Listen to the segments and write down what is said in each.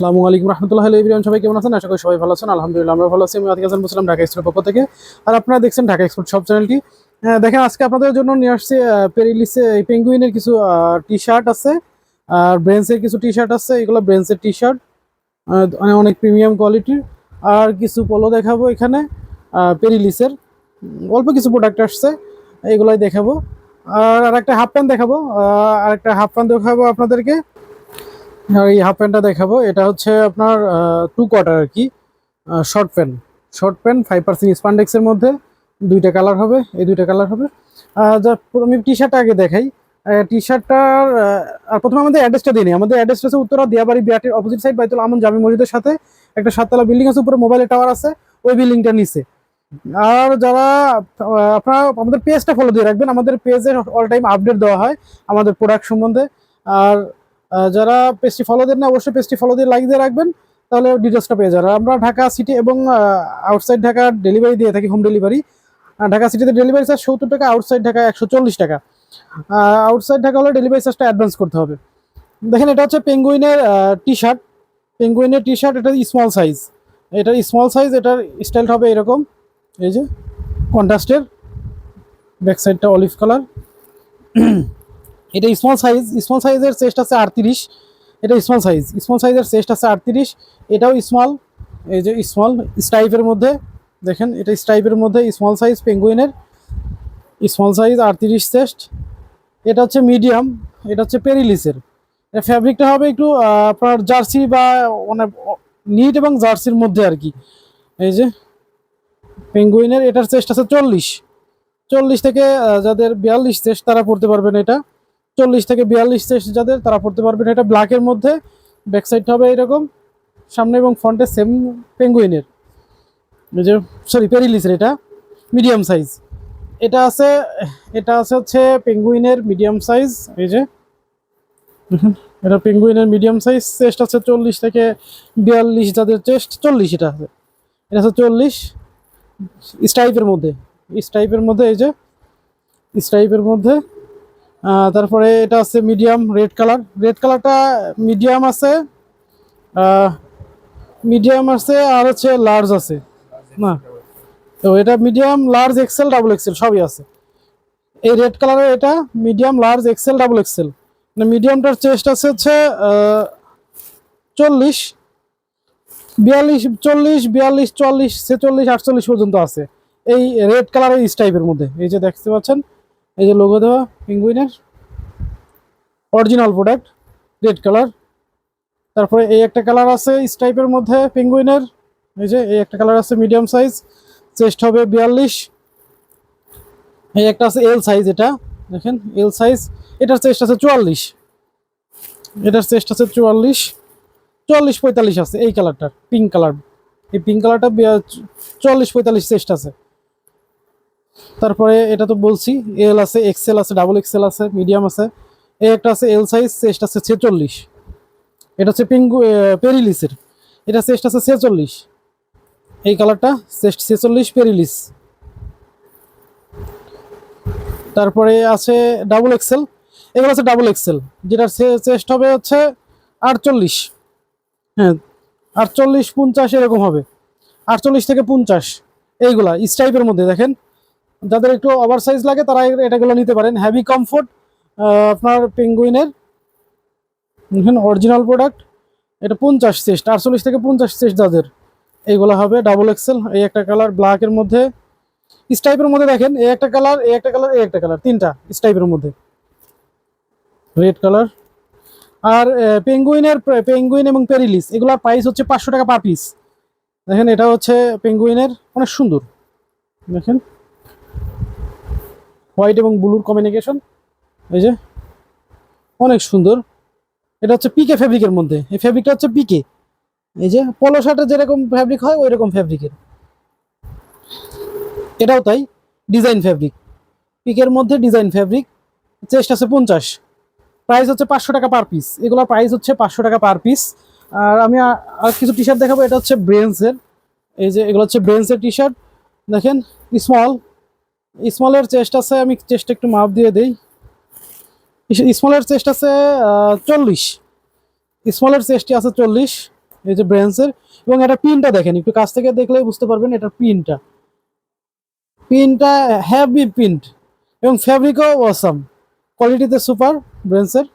আসসালামু আলাইকুম রহমতুল্লাহ ইব্রাহিম সবাই কেমন আছেন? আশা করি সবাই ভালো আছেন। আলহামদুলিল্লাহ আমরা ভালো আছি। আমি আতিক হাসান বলছিলাম ঢাকা এক্সপ্রের পক্ষ থেকে। আর আপনারা দেখছেন ঢাকা এক্সপোর্ট সব চ্যানেলটি দেখেন, আজকে আপনাদের জন্য নিয়ে আসছি পেরিলিসে পেঙ্গুইনের কিছু টি শার্ট আছে। আর ব্রেন্সের কিছু টি শার্ট আছে। এগুলো ব্রেন্সের টি শার্ট অনেক প্রিমিয়াম কোয়ালিটির আর কিছু পোলো দেখাবো এখানে। পেরিলিসের অল্প কিছু প্রোডাক্ট আসছে। এগুলোই দেখাবো। আর আর একটা হাফ প্যান্ট দেখাবো। আর একটা হাফ প্যান্ট দেখাবো আপনাদেরকে। আর এই হাফ প্যান্টটা দেখাবো। এটা হচ্ছে আপনার টু কোয়ার্টার আর কি short pant short pant five percent স্পান্ডেক্সের মধ্যে দুইটা কালার হবে, এই দুইটা কালার হবে। যা, আমি টি শার্টটা আগে দেখাই। টি শার্টটার আর প্রথমে আমাদের অ্যাড্রেসটা দিই আমাদের অ্যাড্রেসটা হচ্ছে উত্তরা দিয়াবাড়ি বিআরটির অপোজিট সাইড বাইতুল আমন জামি মসজিদের সাথে একটা সাততলা বিল্ডিং আছে, উপরে মোবাইলের টাওয়ার আছে, ওই বিল্ডিংটা নিচে। আর যারা আপনারা আমাদের পেজটা ফলো দিয়ে রাখবেন। আমাদের পেজে অল টাইম আপডেট দেওয়া হয় আমাদের প্রোডাক্ট সম্বন্ধে। আর যারা পেজটি ফলো দেন না, অবশ্যই পেজটি ফলো দিয়ে লাইক দিয়ে রাখবেন, তাহলে ডিটেলসটা পেয়ে যাবেন। আমরা ঢাকা সিটি এবং আউটসাইড ঢাকা ডেলিভারি দিয়ে থাকি হোম ডেলিভারি ঢাকা সিটিতে ডেলিভারি চার্জ সত্তর টাকা আউটসাইড ঢাকা একশো চল্লিশ টাকা। আউটসাইড ঢাকা হলে ডেলিভারি চার্জটা অ্যাডভান্স করতে হবে। দেখেন, এটা হচ্ছে পেঙ্গুইনের টি শার্ট পেঙ্গুইনের টি শার্ট এটা স্মল সাইজ এটার স্মল সাইজ এটার স্টাইলটা হবে এরকম। এই যে কন্ট্রাস্টের ব্যাক সাইডটা অলিভ কালার এটা স্মল সাইজ স্মল সাইজের চেস্ট আছে আটত্রিশ। এটা স্মল সাইজ স্মল সাইজের চেস্ট আছে আটত্রিশ। এটাও স্মল এই যে স্মল স্টাইপের মধ্যে, দেখেন, এটা স্টাইপের মধ্যে স্মল সাইজ পেঙ্গুইনের স্মল সাইজ আটত্রিশ চেস্ট এটা হচ্ছে মিডিয়াম এটা হচ্ছে পেরিলিসের এটা ফ্যাব্রিকটা হবে একটু আপনার জার্সি বা মানে নিট এবং জার্সির মধ্যে আর কি। এই যে পেঙ্গুইনের এটার চেস্ট আছে চল্লিশ। চল্লিশ থেকে যাদের বিয়াল্লিশ চেস্ট তারা পড়তে পারবেন এটা। চল্লিশ থেকে বিয়াল্লিশ চেস্ট যাদের, তারা পড়তে পারবেন এটা ব্ল্যাকের মধ্যে ব্যাক সাইডটা হবে এরকম, সামনে এবং ফ্রন্টে সেম পেঙ্গুইনের যে সরি পেরিলিসের এটা মিডিয়াম সাইজ এটা আছে এটা আছে হচ্ছে পেঙ্গুইনের মিডিয়াম সাইজ এই যে। এটা পেঙ্গুইনের মিডিয়াম সাইজ চেস্ট আছে চল্লিশ থেকে বিয়াল্লিশ যাদের চেস্ট চল্লিশ এটা আছে। এটা আছে চল্লিশ স্টাইপের মধ্যে স্টাইপের মধ্যে, এই যে স্টাইপের মধ্যে। তারপরে এটা আছে মিডিয়াম রেড কালার রেড কালারটা মিডিয়াম আছে মিডিয়াম আছে আর হচ্ছে লার্জ আছে। না। তো এটা medium large XL double XL সবই আছে। এই রেড কালারের এটা medium large XL double XL মানে মিডিয়ামটার চেস্ট আছে হচ্ছে চল্লিশ। বিয়াল্লিশ চল্লিশ বিয়াল্লিশ, চল্লিশ, ছেচল্লিশ, আটচল্লিশ পর্যন্ত আছে। এই রেড কালারের স্টাইপের মধ্যে। এই যে দেখতে পাচ্ছেন এই যে লোগো দেওয়া পিঙ্গুইনের অরিজিনাল প্রোডাক্ট রেড কালার তারপরে এই একটা কালার আছে স্টাইপের মধ্যে পিঙ্গুইনের এই যে এই একটা কালার আছে মিডিয়াম সাইজ চেস্ট হবে বিয়াল্লিশ। এই একটা আছে এল সাইজ এটা, দেখেন এল সাইজ এটার চেস্ট আছে চুয়াল্লিশ। এটার চেস্ট আছে চুয়াল্লিশ। চুয়াল্লিশ পঁয়তাল্লিশ আছে এই কালারটার পিঙ্ক কালার এই পিঙ্ক কালারটা চুয়াল্লিশ পঁয়তাল্লিশ চেস্ট আছে। তারপরে এটা তো বলছি এল আছে এক্সেল আছে ডাবল এক্সেল আছে মিডিয়াম আছে। এই একটা আছে এল সাইজ চেস্ট আছে ছেচল্লিশ। এটা হচ্ছে পিঙ্গু পেরিলিসের। এটা চেস্ট আছে ছেচল্লিশ। এই কালারটা চেস্ট ছেচল্লিশ পেরিলিস। তারপরে আছে ডাবল এক্সেল এগুলো আছে ডাবল এক্সেল যেটার চেস্ট হবে হচ্ছে আটচল্লিশ। হ্যাঁ আটচল্লিশ, পঞ্চাশ এরকম হবে। আটচল্লিশ থেকে পঞ্চাশ। এইগুলা স্টাইপের মধ্যে দেখেন। যাদের একটু ওভার সাইজ লাগে, তারা এটাগুলো নিতে পারেন। হ্যাভি কমফোর্ট আপনার পেঙ্গুইনের অরিজিনাল প্রোডাক্ট এটা পঞ্চাশ চেস্ট আটচল্লিশ থেকে পঞ্চাশ চেস্ট যাদের। এইগুলো হবে ডাবল এক্সেল এই একটা কালার ব্ল্যাকের মধ্যে। স্টাইপের মধ্যে দেখেন, এই একটা কালার এই একটা কালার এই একটা কালার তিনটা স্টাইপের মধ্যে। রেড কালার আর পেঙ্গুইনের পেঙ্গুইন এবং পেরিলিস এগুলোর প্রাইস হচ্ছে পাঁচশো টাকা পার পিস দেখেন, এটা হচ্ছে পেঙ্গুইনের অনেক সুন্দর। দেখেন। হোয়াইট এবং ব্লুর কমিউনিকেশন এই যে, অনেক সুন্দর। এটা হচ্ছে পিকে ফ্যাব্রিকের মধ্যে। এই ফ্যাব্রিকটা হচ্ছে পিকে। এই যে পলো শার্টের যেরকম ফ্যাব্রিক হয় ওই রকম ফ্যাব্রিকের এটাও তাই ডিজাইন ফ্যাব্রিক পিকের মধ্যে ডিজাইন ফ্যাব্রিক চেস্ট আছে পঞ্চাশ। প্রাইস হচ্ছে পাঁচশো টাকা পার পিস এগুলোর প্রাইস হচ্ছে পাঁচশো টাকা পার পিস আর আমি আর কিছু টি শার্ট দেখাবো, এটা হচ্ছে ব্রেন্সের এই যে, এগুলো হচ্ছে ব্রেন্সের টি শার্ট দেখেন স্মল স্মলের চেস্ট আছে, আমি চেস্ট একটু মাপ দিয়ে দিই। স্মলের চেস্ট আছে চল্লিশ। স্মলের চেস্টটি আছে চল্লিশ, এই যে ব্রেঞ্চের। এবং এটা পিনটা দেখেন, একটু কাছ থেকে দেখলেই বুঝতে পারবেন এটা পিনটা। পিনটা হ্যাভি প্রিন্ট এবং ফ্যাব্রিকও অসাম কোয়ালিটিতে সুপার ব্রেঞ্চের।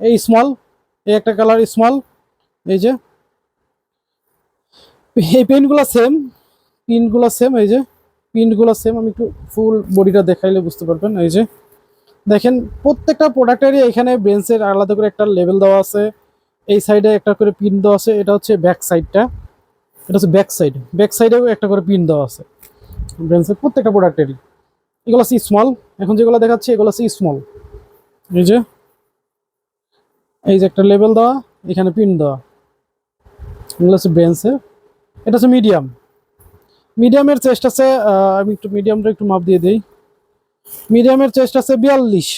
এই স্মল এই একটা কালার স্মল এই যে। এই পেনগুলো সেম পিনগুলো সেম এই যে। পিনগুলো সেম আমি একটু ফুল বডিটা দেখাইলে বুঝতে পারবেন। এই যে, দেখেন, প্রত্যেকটা প্রোডাক্টেরই এখানে বেঞ্চের আলাদা করে একটা লেভেল দেওয়া আছে। এই সাইডে একটা করে পিন দেওয়া আছে, এটা হচ্ছে ব্যাক সাইডটা এটা হচ্ছে ব্যাক সাইড ব্যাক সাইডেও একটা করে পিন দেওয়া আছে। বেঞ্চের প্রত্যেকটা প্রোডাক্টেরই। এগুলো হচ্ছে স্মল এখন যেগুলো দেখাচ্ছি, এগুলো হচ্ছে স্মল এই যে এই যে একটা লেভেল দেওয়া, এখানে পিন দেওয়া। এগুলো হচ্ছে ব্রেন্সের এটা হচ্ছে মিডিয়াম মিডিয়ামের চেস্ট আছে আমি একটু মিডিয়ামটা একটু মাপ দিয়ে দিই। মিডিয়ামের চেস্ট আছে বিয়াল্লিশ।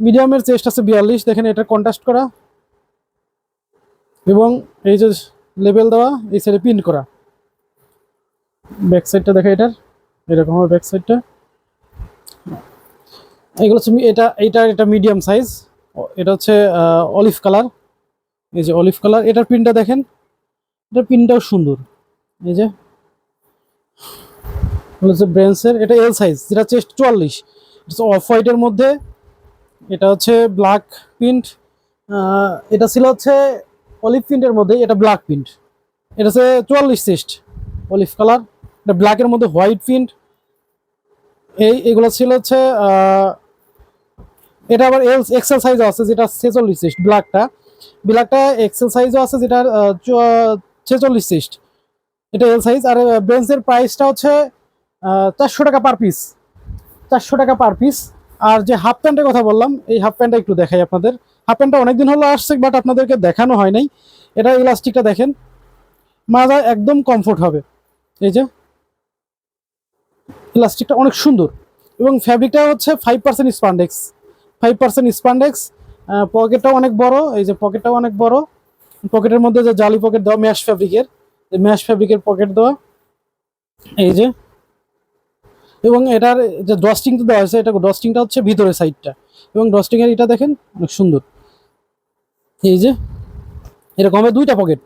মিডিয়ামের চেস্ট আছে বিয়াল্লিশ। দেখেন, এটা কন্ট্রাস্ট করা। এবং এই যে লেভেল দেওয়া, এই সাইডে পিন করা। ব্যাক সাইডটা দেখা এটার। এরকম হবে ব্যাক সাইডটা এগুলো হচ্ছে এটা এটা এটা মিডিয়াম সাইজ এটা হচ্ছে অলিভ কালার এই যে অলিভ কালার এটার প্রিন্টটা দেখেন। এটার প্রিন্টটাও সুন্দর। এই যে হচ্ছে ব্রেন্সের এটা এল সাইজ যেটা চেস্ট চুয়াল্লিশ। অফ হোয়াইটের মধ্যে, এটা হচ্ছে ব্ল্যাক প্রিন্ট এটা ছিল হচ্ছে অলিভ প্রিন্টের মধ্যে এটা ব্ল্যাক প্রিন্ট এটা হচ্ছে চুয়াল্লিশ চেস্ট অলিভ কালার এটা ব্ল্যাকের মধ্যে হোয়াইট প্রিন্ট এই, এগুলো ছিল হচ্ছে এটা আবার এল এক্সেল সাইজও আছে, যেটা ছেচল্লিশ চেস্ট ব্ল্যাকটা ব্ল্যাকটা এক্সেল সাইজও আছে যেটা ছেচল্লিশ চেস্ট এটা এল সাইজ, আর বেঞ্চের প্রাইসটা হচ্ছে চারশো টাকা পার পিস চারশো টাকা পার পিস আর যে হাফ প্যান্টের কথা বললাম, এই হাফ প্যান্টটা একটু দেখাই আপনাদের। হাফ প্যান্টটা অনেকদিন হলো আসছে বাট আপনাদেরকে দেখানো হয় নাই। এটা ইলাস্টিকটা দেখেন। মাজা একদম কমফোর্ট হবে। এই যে ইলাস্টিকটা অনেক সুন্দর। এবং ফ্যাব্রিকটা হচ্ছে five percent spandex five percent spandex পকেটটাও অনেক বড়। এই যে পকেটটাও অনেক বড়। পকেটের মধ্যে যে জালি পকেট দেওয়া ম্যাশ ফ্যাব্রিকের ম্যাশ ফ্যাব্রিকের পকেট দেওয়া। এই যে। এবং এটার যে ডস্টিংটা দেওয়া হয়েছে, এটা ডস্টিংটা হচ্ছে ভিতরের সাইডটা এবং ডস্টিংয়ের এটা দেখেন, অনেক সুন্দর। এই যে, এরকম হবে দুইটা পকেট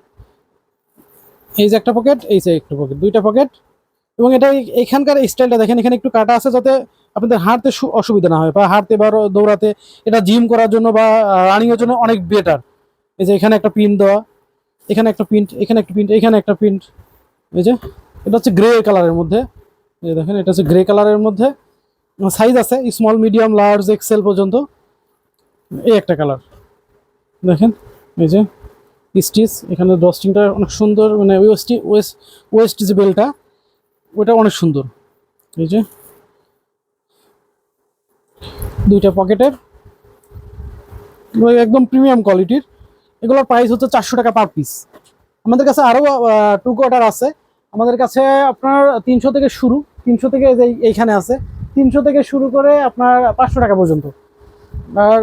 এই যে একটা পকেট এই যে একটা পকেট দুইটা পকেট এবং এটা এখানকার স্টাইলটা দেখেন, এখানে একটু কাটা আছে যাতে আপনাদের হাঁটতে অসুবিধা না হয় বা হাঁটতে বা দৌড়াতে, এটা জিম করার জন্য বা রানিংয়ের জন্য অনেক বেটার এই যে এখানে একটা পিন দেওয়া। এখানে একটা প্রিন্ট এখানে একটা প্রিন্ট এখানে একটা প্রিন্ট এই যে, এটা হচ্ছে গ্রে কালারের মধ্যে। এই দেখেন, এটা হচ্ছে গ্রে কালারের মধ্যে। সাইজ আছে স্মল মিডিয়াম লার্জ এক্সেল পর্যন্ত। এই একটা কালার দেখেন, এই যে স্টিচ এখানে ডস্টিংটা অনেক সুন্দর মানে ওয়েস্টি, ওয়েস্ট ওয়েস্ট যে বেলটা ওটা অনেক সুন্দর। এই যে, দুইটা পকেটের একদম প্রিমিয়াম কোয়ালিটির এগুলোর প্রাইস হচ্ছে চারশো টাকা পার পিস আমাদের কাছে আরও টু কোয়ার্টার আছে। আমাদের কাছে আপনার তিনশো থেকে শুরু, তিনশো থেকে এইখানে আছে। তিনশো থেকে শুরু করে আপনার পাঁচশো টাকা পর্যন্ত। আর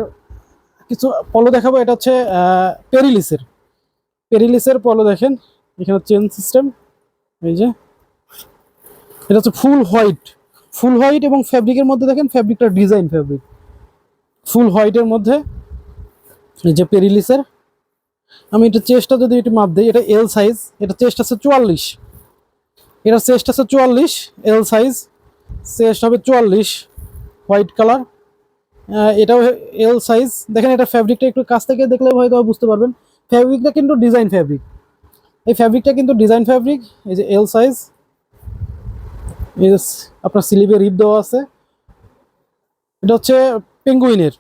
কিছু পলো দেখাবো, এটা হচ্ছে পেরিলিসের পেরিলিসের পলো দেখেন, এখানে চেন সিস্টেম এই যে। এটা হচ্ছে ফুল হোয়াইট ফুল হোয়াইট এবং ফ্যাব্রিকের মধ্যে দেখেন ফ্যাব্রিকটা ডিজাইন ফ্যাব্রিক ফুল হোয়াইটের মধ্যে এই যে পেরিলিসের আমি এটা চেস্টটা যদি একটু মাপ দিই, এটা এল সাইজ এটা চেস্ট আছে চুয়াল্লিশ। এটা চেস্ট আছে চুয়াল্লিশ এল সাইজ চেস্ট হবে চুয়াল্লিশ হোয়াইট কালার এটাও এল সাইজ দেখেন এটা ফ্যাব্রিকটা একটু কাছ থেকে দেখলে হয়তো বুঝতে পারবেন। ফ্যাব্রিকটা কিন্তু ডিজাইন ফ্যাব্রিক এই ফ্যাব্রিকটা কিন্তু ডিজাইন ফ্যাব্রিক এই যে এল সাইজ আপনার স্লিভে রিপ দেওয়া আছে। এটা হচ্ছে পেঙ্গুইনের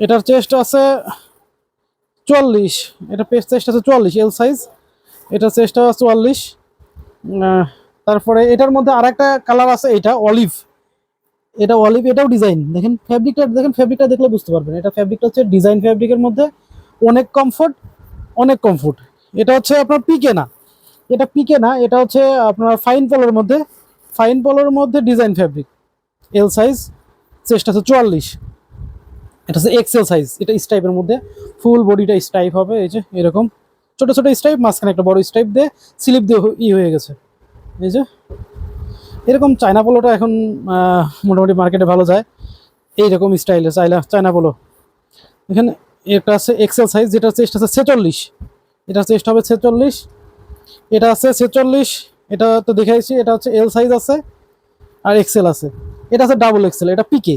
এটার চেস্ট আছে চুয়াল্লিশ এটা পেস্ট চেস্ট আছে চুয়াল্লিশ এল সাইজ এটা চেস্টটা চুয়াল্লিশ। তারপরে এটার মধ্যে আর একটা কালার আছে, এটা অলিভ এটা অলিভ এটাও ডিজাইন দেখেন ফ্যাব্রিকটা দেখেন ফ্যাব্রিকটা দেখলে বুঝতে পারবেন। এটা ফ্যাব্রিকটা হচ্ছে ডিজাইন ফ্যাব্রিকের মধ্যে অনেক কমফোর্ট অনেক কমফোর্ট এটা হচ্ছে আপনার পিকে না এটা পিকে না এটা হচ্ছে আপনার ফাইন পলোর মধ্যে ফাইন পলোর মধ্যে design fabric L size chest আছে চুয়াল্লিশ। এটা হচ্ছে এক্সেল সাইজ এটা স্টাইপের মধ্যে ফুল বডিটা স্টাইপ হবে, এই যে এরকম। ছোট ছোট স্টাইপ মাঝখানে একটা বড় স্টাইপ দিয়ে স্লিপ দিয়ে ই হয়ে গেছে। এই যে এরকম চায়না পোলোটা এখন মোটামুটি মার্কেটে ভালো যায়। এইরকম স্টাইলে চাইলা চায়না পোলো এখানে এটা আছে এক্সেল সাইজ যেটা চেস্ট আছে ছেচল্লিশ। এটা চেস্ট হবে ছেচল্লিশ। এটা আছে ছেচল্লিশ। এটা তো দেখাইছি, এটা হচ্ছে এল সাইজ আছে আর এক্সেল আছে। এটা আছে ডাবল এক্সেল এটা পিকে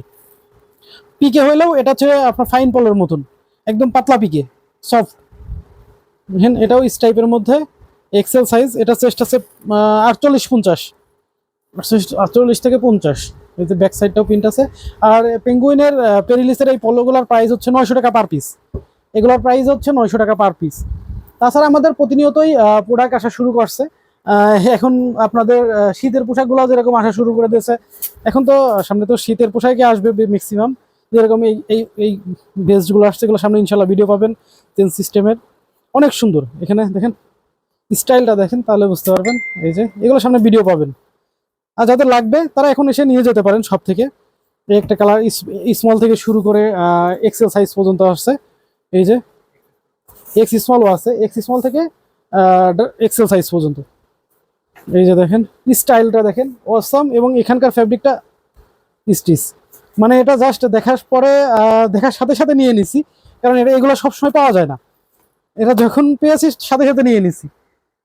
পিকে হলেও এটা হচ্ছে আপনার ফাইন পলের মতন। একদম পাতলা পিকে সফট দেখেন, এটাও ইস টাইপের মধ্যে এক্সেল সাইজ এটা চেস্ট আছে আটচল্লিশ পঞ্চাশ। আটচল্লিশ থেকে পঞ্চাশ। এই যে ব্যাক সাইডটাও প্রিন্ট আছে। আর পেঙ্গুইনের পেরিলিসের এই পলোগুলোর প্রাইস হচ্ছে নয়শো টাকা পার পিস এগুলোর প্রাইস হচ্ছে নয়শো টাকা পার পিস তাছাড়া আমাদের প্রতিনিয়তই প্রোডাক্ট আসা শুরু করছে। এখন আপনাদের শীতের পোশাকগুলো যেরকম আসা শুরু করে দিয়েছে, এখন তো, সামনে তো শীতের পোশাকই আসবে ম্যাক্সিমাম যেরকম এই এই এই বেসগুলো আসছে, এগুলো সামনে ইনশাল্লাহ ভিডিও পাবেন চেন সিস্টেমের অনেক সুন্দর। এখানে দেখেন স্টাইলটা দেখেন, তাহলে বুঝতে পারবেন। এই যে, এগুলো সামনে ভিডিও পাবেন। আর যাদের লাগবে, তারা এখন এসে নিয়ে যেতে পারেন সব থেকে এই একটা কালার স্মল থেকে শুরু করে এক্সেল সাইজ পর্যন্ত আসছে। এই যে এক্স স্মলও আছে। এক্স স্মল থেকে এক্সেল সাইজ পর্যন্ত। এই যে দেখেন স্টাইলটা দেখেন অসাম এবং এখানকার ফ্যাব্রিকটা স্টিচ মানে এটা জাস্ট দেখার পরে দেখার সাথে সাথে নিয়ে নিছি। কারণ এটা এগুলো সবসময় পাওয়া যায় না। এটা যখন পেয়েছি, সাথে সাথে নিয়ে নিছি।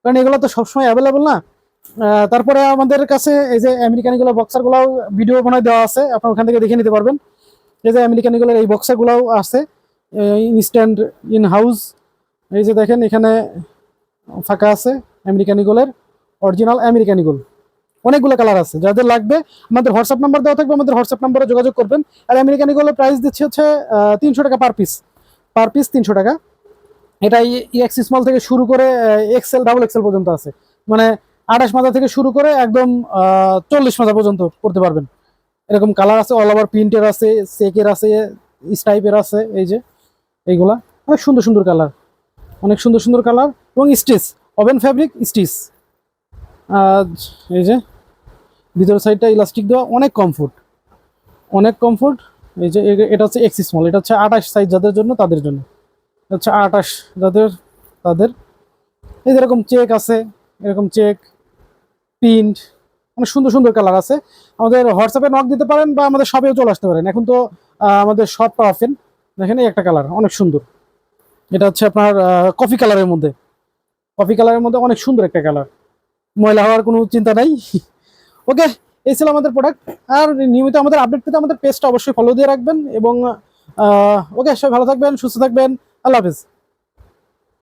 কারণ এগুলো তো সবসময় অ্যাভেলেবল না। তারপরে আমাদের কাছে এই যে আমেরিকানিগুলো বক্সারগুলোও ভিডিও বানায় দেওয়া আছে। আপনার ওখান থেকে দেখে নিতে পারবেন। এই যে আমেরিকানিগুলোর এই বক্সারগুলোও আছে। ইনস্ট্যান্ট ইন হাউস এই যে দেখেন, এখানে ফাঁকা আছে আমেরিকানিগুলোর অরিজিনাল আমেরিকানিগুল অনেকগুলো কালার আছে। যাদের লাগবে, আমাদের হোয়াটসঅ্যাপ নাম্বার দেওয়া থাকবে, আমাদের হোয়াটসঅ্যাপ নাম্বারে যোগাযোগ করবেন। আর আমেরিকান আমেরিকানিগুলোর প্রাইস দিচ্ছে হচ্ছে তিনশো টাকা পার পিস পার পিস তিনশো টাকা। এটা ইএক্স স্মল থেকে শুরু করে এক্সেল ডাবল এক্সেল পর্যন্ত আছে। মানে আঠাশ মাজা থেকে শুরু করে একদম চল্লিশ মাজা পর্যন্ত করতে পারবেন। এরকম কালার আছে অল ওভার প্রিন্টের আছে চেকের আছে স্টাইপের আছে, এই যে, এইগুলা। অনেক সুন্দর সুন্দর কালার অনেক সুন্দর সুন্দর কালার এবং স্টিচ ওভেন ফ্যাব্রিক স্টিচ এই যে ভিতরের সাইডটা ইলাস্টিক দেওয়া অনেক কমফোর্ট অনেক কমফোর্ট এই যে এটা হচ্ছে এক্স স্মল এটা হচ্ছে আঠাশ সাইজ যাদের জন্য, তাদের জন্য। হচ্ছে আঠাশ যাদের, তাদের। এই যে এরকম চেক আছে, এরকম চেক প্রিন্ট অনেক সুন্দর সুন্দর কালার আছে। আমাদের হোয়াটসঅ্যাপে নক দিতে পারেন বা আমাদের শপেও চলে আসতে পারেন। এখন তো আমাদের শপটা অফেন দেখেন এই একটা কালার অনেক সুন্দর। এটা হচ্ছে আপনার কফি কালারের মধ্যে। কফি কালারের মধ্যে অনেক সুন্দর একটা কালার ময়লা হওয়ার কোনো চিন্তা নাই। ওকে, এই ছিল আমাদের প্রোডাক্ট আর নিয়মিত আমাদের আপডেট পেতে আমাদের পেজটা অবশ্যই ফলো দিয়ে রাখবেন এবং ওকে, সবাই ভালো থাকবেন, সুস্থ থাকবেন। আল্লাহ হাফিজ।